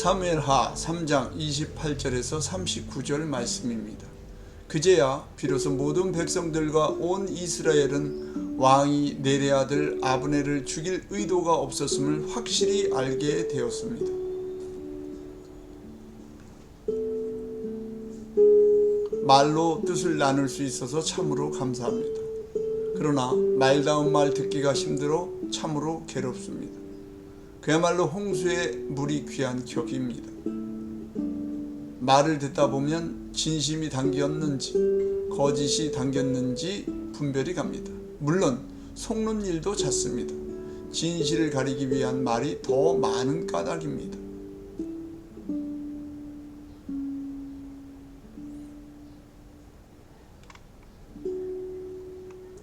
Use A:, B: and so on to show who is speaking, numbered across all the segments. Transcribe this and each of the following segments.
A: 사무엘하 3장 28절에서 39절 말씀입니다. 그제야 비로소 모든 백성들과 온 이스라엘은 왕이 내레 아들 아브네를 죽일 의도가 없었음을 확실히 알게 되었습니다. 말로 뜻을 나눌 수 있어서 참으로 감사합니다. 그러나 말다운 말 듣기가 힘들어 참으로 괴롭습니다. 그야말로 홍수의 물이 귀한 격입니다. 말을 듣다 보면 진심이 담겼는지 거짓이 담겼는지 분별이 갑니다. 물론 속는 일도 잦습니다. 진실을 가리기 위한 말이 더 많은 까닭입니다.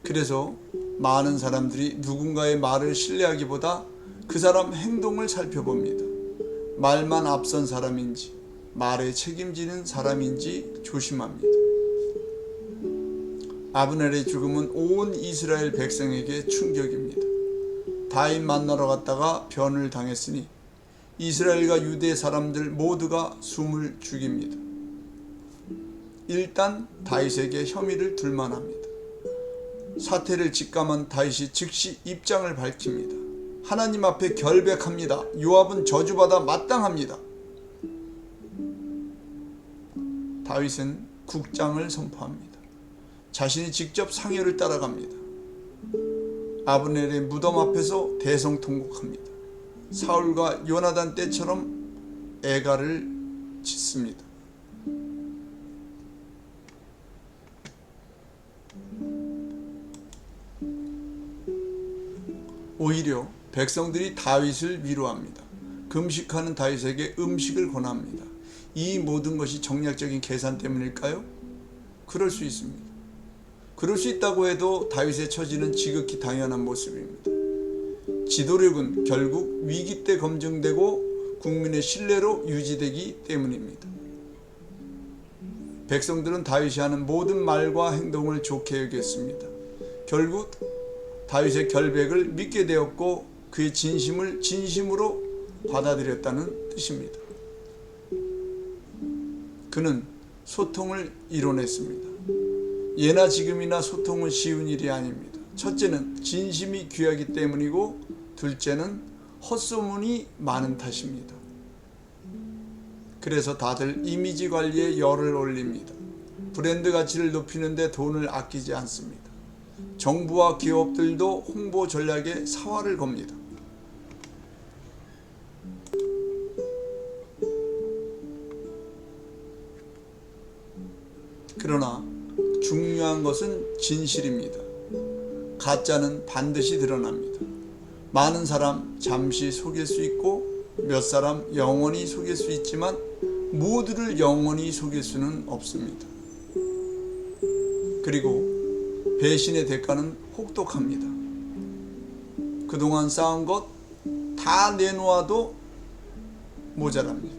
A: 그래서 많은 사람들이 누군가의 말을 신뢰하기보다 그 사람 행동을 살펴봅니다. 말만 앞선 사람인지, 말에 책임지는 사람인지 조심합니다. 아브넬의 죽음은 온 이스라엘 백성에게 충격입니다. 다윗 만나러 갔다가 변을 당했으니 이스라엘과 유대 사람들 모두가 숨을 죽입니다. 일단 다윗에게 혐의를 둘만합니다. 사태를 직감한 다윗이 즉시 입장을 밝힙니다. 하나님 앞에 결백합니다. 요압은 저주받아 마땅합니다. 다윗은 국장을 선포합니다. 자신이 직접 상여를 따라갑니다. 아브넬의 무덤 앞에서 대성통곡합니다. 사울과 요나단 때처럼 애가를 짓습니다. 오히려 백성들이 다윗을 위로합니다. 금식하는 다윗에게 음식을 권합니다. 이 모든 것이 정략적인 계산 때문일까요? 그럴 수 있습니다. 그럴 수 있다고 해도 다윗의 처지는 지극히 당연한 모습입니다. 지도력은 결국 위기 때 검증되고 국민의 신뢰로 유지되기 때문입니다. 백성들은 다윗이 하는 모든 말과 행동을 좋게 여겼습니다. 결국 다윗의 결백을 믿게 되었고 그의 진심을 진심으로 받아들였다는 뜻입니다. 그는 소통을 이뤄냈습니다. 예나 지금이나 소통은 쉬운 일이 아닙니다. 첫째는 진심이 귀하기 때문이고 둘째는 헛소문이 많은 탓입니다. 그래서 다들 이미지 관리에 열을 올립니다. 브랜드 가치를 높이는데 돈을 아끼지 않습니다. 정부와 기업들도 홍보 전략에 사활을 겁니다. 그러나 중요한 것은 진실입니다. 가짜는 반드시 드러납니다. 많은 사람 잠시 속일 수 있고 몇 사람 영원히 속일 수 있지만 모두를 영원히 속일 수는 없습니다. 그리고 배신의 대가는 혹독합니다. 그동안 쌓은 것 다 내놓아도 모자랍니다.